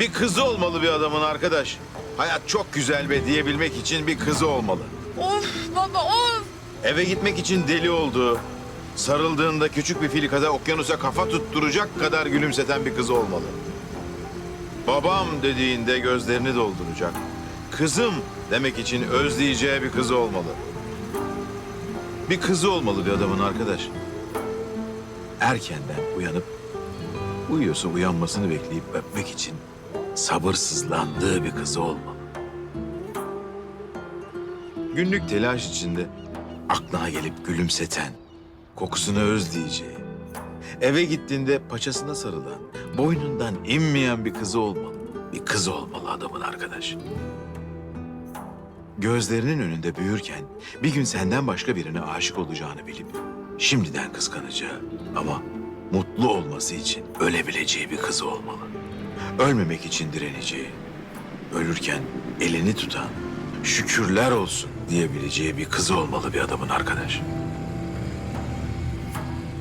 Bir kızı olmalı bir adamın arkadaş. Hayat çok güzel be diyebilmek için bir kızı olmalı. Of baba of. Eve gitmek için deli olduğu, sarıldığında küçük bir filikada okyanusa kafa tutturacak kadar gülümseten bir kızı olmalı. Babam dediğinde gözlerini dolduracak. Kızım demek için özleyeceği bir kızı olmalı. Bir kızı olmalı bir adamın arkadaş. Erkenden uyanıp, uyuyorsa uyanmasını bekleyip öpmek için sabırsızlandığı bir kızı olmalı. Günlük telaş içinde aklına gelip gülümseten, kokusunu özleyeceği, eve gittiğinde paçasına sarılan, boynundan inmeyen bir kızı olmalı. Bir kız olmalı adamın arkadaş. Gözlerinin önünde büyürken bir gün senden başka birine aşık olacağını bilip şimdiden kıskanacağı ama mutlu olması için ölebileceği bir kızı olmalı. Ölmemek için direneceği, ölürken elini tutan, şükürler olsun diyebileceği bir kızı olmalı bir adamın arkadaş.